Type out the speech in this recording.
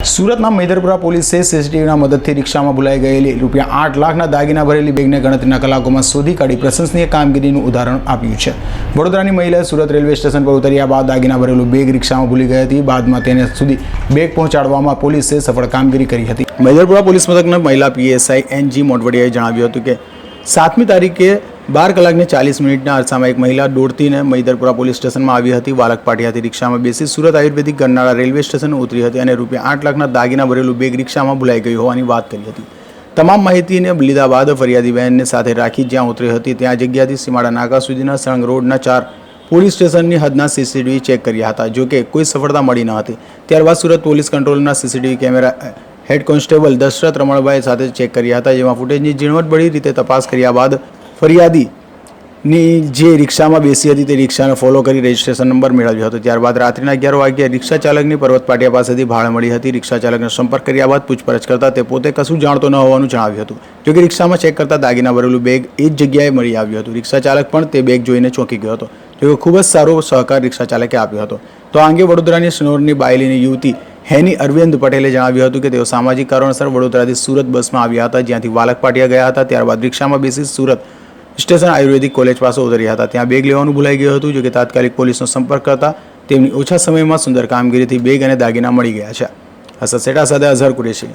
સુરતના મૈદરપુરા પોલીસે સીસીટીવીના મદદથી રિક્ષામાં ભૂલાઈ ગયેલી રૂપિયા આઠ લાખના દાગીના ભરેલી બેગને ગણતરીના કલાકોમાં શોધી કાઢી પ્રશંસનીય કામગીરીનું ઉદાહરણ આપ્યું છે. વડોદરાની મહિલાએ સુરત રેલવે સ્ટેશન પર ઉતર્યા બાદ દાગીના ભરેલું બેગ રિક્ષામાં ભૂલી ગઈ હતી. બાદમાં તેને સુધી બેગ પહોંચાડવામાં પોલીસે સફળ કામગીરી કરી હતી. મૈદરપુરા પોલીસ મથકના મહિલા પીએસઆઈ એન જી મોટવડિયાએ જણાવ્યું હતું કે સાતમી તારીખે બાર કલાકને ચાલીસ મિનિટના અરસામાં એક મહિલા દોડતીને મૈદરપુરા પોલીસ સ્ટેશનમાં આવી હતી. બાલક પાટિયાથી રિક્ષામાં બેસી સુરત આયુર્વેદિક ગરનાળા રેલવે સ્ટેશન ઉતરી હતી અને રૂપિયા આઠ લાખના દાગીના ભરેલું બેગ રિક્ષામાં ભૂલાઈ ગયું હોવાની વાત કરી હતી. તમામ માહિતીને લીધા બાદ ફરિયાદી બહેનને સાથે રાખી જ્યાં ઉતરી હતી, ત્યાં જગ્યાથી સીમાડા નાકા સુધીના સળંગ રોડના ચાર પોલીસ સ્ટેશનની હદના સીસીટીવી ચેક કર્યા હતા. જો કે કોઈ સફળતા મળી ન હતી. ત્યારબાદ Surat police કંટ્રોલના CCTV camera head constable Dashrath Ramanbhai સાથે ચેક કર્યા હતા. જેમાં ફૂટેજની ઝીણવટભરી રીતે તપાસ કર્યા બાદ ફરિયાદી ની જે રિક્ષામાં બેસી હતી તે રિક્ષાને ફોલો કરી રજિસ્ટ્રેશન નંબર મેળવ્યો હતો. ત્યારબાદ રાત્રિના અગિયાર વાગ્યે રિક્ષા ચાલકની પર્વત પાટિયા પાસેથી ભાળ મળી હતી. રિક્ષા ચાલકનો સંપર્ક કર્યા બાદ પૂછપરછ કરતા તે પોતે કશું જાણતો ન હોવાનું જણાવ્યું હતું. જોકે રિક્ષામાં ચેક કરતા દાગીના ભરેલું બેગ એ જ જગ્યાએ મળી આવ્યું હતું. રિક્ષા ચાલક પણ તે બેગ જોઈને ચોંકી ગયો હતો. જોકે ખૂબ જ સારો સહકાર રિક્ષા ચાલકે આપ્યો હતો. તો આ અંગે વડોદરાની સ્નોરની બાયલીની યુવતી હેની અરવિંદ પટેલે જણાવ્યું હતું કે તેઓ સામાજિક કારણસર વડોદરાથી સુરત બસમાં આવ્યા હતા. જ્યાંથી વાલક પાટિયા ગયા હતા. ત્યારબાદ રિક્ષામાં બેસી સુરત સ્ટેશન આયુર્વેદિક કોલેજ પાસે ઉતર્યા હતા. ત્યાં બેગ લેવાનું ભૂલાઈ ગયું હતું, જો કે તાત્કાલિક પોલીસનો સંપર્ક કરતા તેમની ઓછા સમયમાં સુંદર કામગીરીથી બેગ અને દાગીના મળી ગયા છે. હસદ સેટા સાથે અઝહર કુરેશી.